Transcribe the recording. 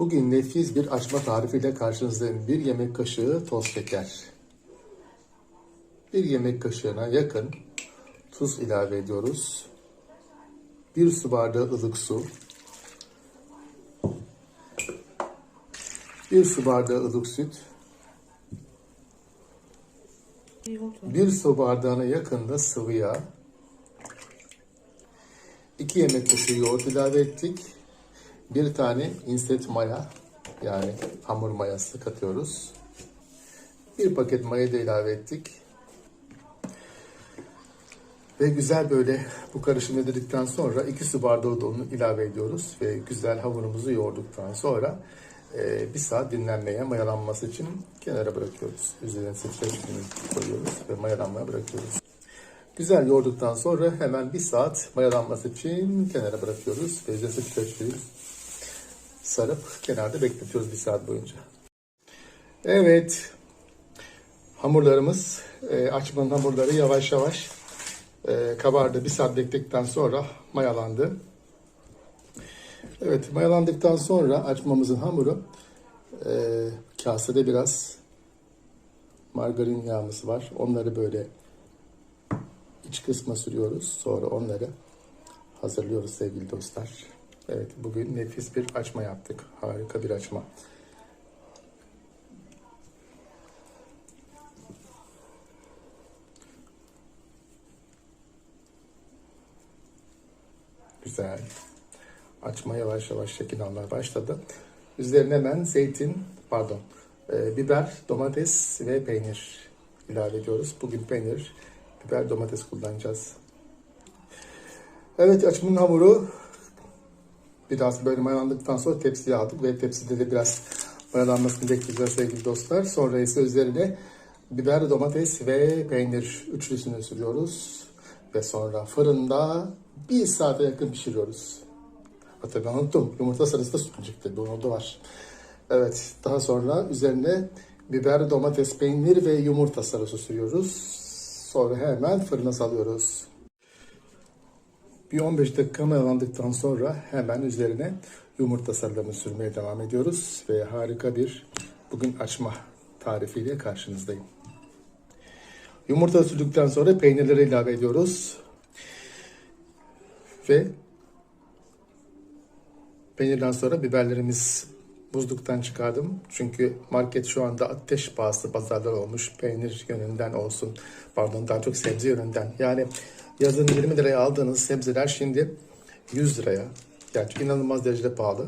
Bugün nefis bir açma tarifiyle karşınızdayım. Bir yemek kaşığı toz şeker. Bir yemek kaşığına yakın tuz ilave ediyoruz. Bir su bardağı ılık su. Bir su bardağı ılık süt. Bir su bardağına yakında sıvı yağ. 2 yemek kaşığı yoğurt ilave ettik. Bir tane instant maya yani hamur mayası katıyoruz. Bir paket maya da ilave ettik. Ve güzel böyle bu karışımı dedikten sonra 2 su bardağı da onu ilave ediyoruz. Ve güzel hamurumuzu yoğurduktan sonra e, bir saat dinlenmeye mayalanması için kenara bırakıyoruz. Üzerine streç film koyuyoruz ve mayalanmaya bırakıyoruz. Güzel yoğurduktan sonra hemen bir saat mayalanması için kenara bırakıyoruz. Ve üzerine streç film sarıp kenarda bekletiyoruz bir saat boyunca. Evet. Hamurlarımız, e, açmanın hamurları yavaş yavaş e, kabardı. Bir saat bekledikten sonra mayalandı. Evet, mayalandıktan sonra açmamızın hamuru e, kasede biraz margarin yağımız var. Onları böyle iç kısma sürüyoruz. Sonra onları hazırlıyoruz sevgili dostlar. Evet, bugün nefis bir açma yaptık. Harika bir açma. Güzel. Açma yavaş yavaş şekil almaya başladı. Üzerine hemen zeytin, pardon, e, biber, domates ve peynir ilave ediyoruz. Bugün peynir, biber, domates kullanacağız. Evet, açmanın hamuru biraz böyle mayalandıktan sonra tepsiye aldık ve tepside de biraz mayalanmasını bekleyeceğiz sevgili dostlar. Sonra ise üzerine biber, domates ve peynir üçlüsünü sürüyoruz. Ve sonra fırında bir saate yakın pişiriyoruz. Hatta ben unuttum. Yumurta sarısı da sürülecek tabii. Onun da var. Evet. Daha sonra üzerine biber, domates, peynir ve yumurta sarısı sürüyoruz. Sonra hemen fırına salıyoruz. Bir 15 dakika mayalandıktan sonra hemen üzerine yumurta sarılarını sürmeye devam ediyoruz. Ve harika bir bugün açma tarifiyle karşınızdayım. Yumurta sürdükten sonra peynirleri ilave ediyoruz. Ve peynirden sonra biberlerimiz buzluktan çıkardım. Çünkü market şu anda ateş pahası pazarlar olmuş. Peynir yönünden olsun. Pardon daha çok sebze yönünden. Yani yazın 20 liraya aldığınız sebzeler şimdi 100 liraya. Yani inanılmaz derecede pahalı.